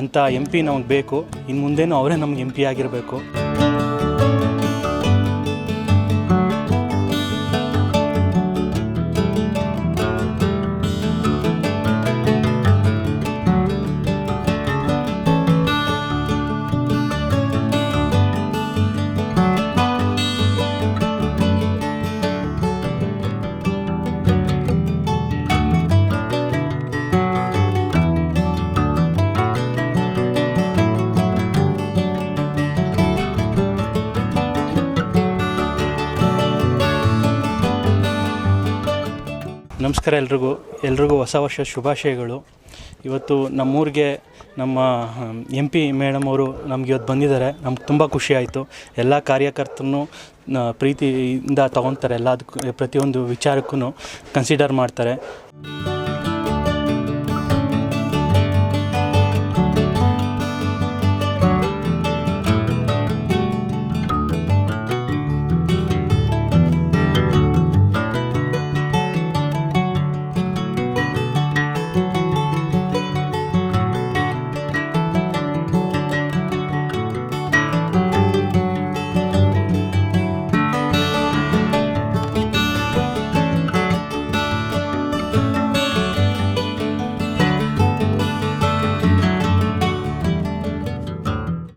ಅಂತ M P ನಮಗೆ ಬೇಕು. ಇನ್ನು ಮುಂದೇನೂ ಅವರೇ ನಮ್ಗೆ ಎಂ ಪಿ ಆಗಿರಬೇಕು. ನಮಸ್ಕಾರ ಎಲ್ರಿಗೂ. ಎಲ್ರಿಗೂ ಹೊಸ ವರ್ಷ ಶುಭಾಶಯಗಳು. ಇವತ್ತು ನಮ್ಮೂರಿಗೆ ನಮ್ಮ ಎಂ ಪಿ ಮೇಡಮ್ ಅವರು ನಮ್ಗೆ ಇವತ್ತು ಬಂದಿದ್ದಾರೆ. ನಮ್ಗೆ ತುಂಬ ಖುಷಿ ಆಯಿತು. ಎಲ್ಲ ಕಾರ್ಯಕರ್ತರನ್ನು ಪ್ರೀತಿಯಿಂದ ತಗೊತಾರೆ. ಎಲ್ಲದಕ್ಕೂ, ಪ್ರತಿಯೊಂದು ವಿಚಾರಕ್ಕೂ ಕನ್ಸಿಡರ್ ಮಾಡ್ತಾರೆ.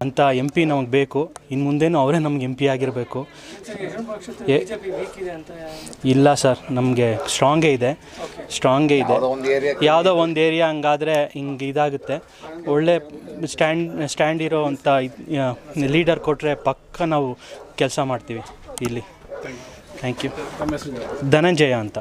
ಅಂತ ಎಂ ಪಿ ನಮಗೆ ಬೇಕು. ಇನ್ನು ಮುಂದೇನು ಅವರೇ ನಮ್ಗೆ ಎಂ ಪಿ ಆಗಿರಬೇಕು ಏ- ಇಲ್ಲ ಸರ್ ನಮಗೆ ಸ್ಟ್ರಾಂಗೇ ಇದೆ. ಸ್ಟ್ರಾಂಗೇ ಇದೆ. ಯಾವುದೋ ಒಂದು ಏರಿಯಾ ಹಂಗಾದರೆ ಹಿಂಗೆ ಇದಾಗುತ್ತೆ. ಒಳ್ಳೆ ಸ್ಟ್ಯಾಂಡ್ ಸ್ಟ್ಯಾಂಡ್ ಇರೋ ಅಂಥ ಲೀಡರ್ ಕೊಟ್ಟರೆ ಪಕ್ಕ ನಾವು ಕೆಲಸ ಮಾಡ್ತೀವಿ ಇಲ್ಲಿ. ಥ್ಯಾಂಕ್ ಯು ಧನಂಜಯ ಅಂತ.